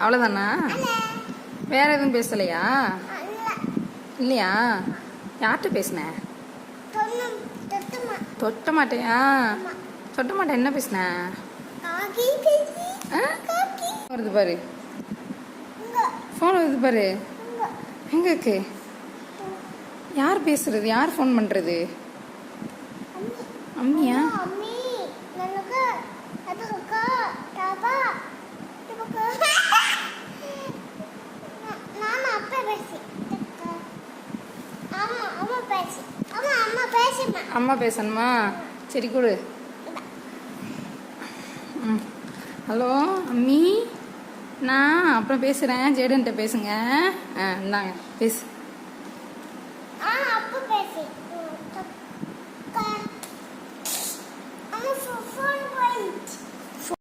அவ்வளோதானா வேற எதுவும் பேசலையா? இல்லையா? யார்கிட்ட பேசின? தொட்ட மாட்டேயா? தொட்ட மாட்டேன் என்ன பேசின? ஆ? வருது பாரு. ஃபோன் வருது பாரு. எங்க இருக்கு யார் பேசுறது? யார் ஃபோன் பண்ணுறது அம்மியா? அம்மா பேசணுமா? சரி கொடு. ம். ஹலோ அம்மி. நான் அப்புறம் பேசுகிறேன் ஜேடன்ட்ட பேசுங்க. ஆ இந்தாங்க பேசு. ஃபோன்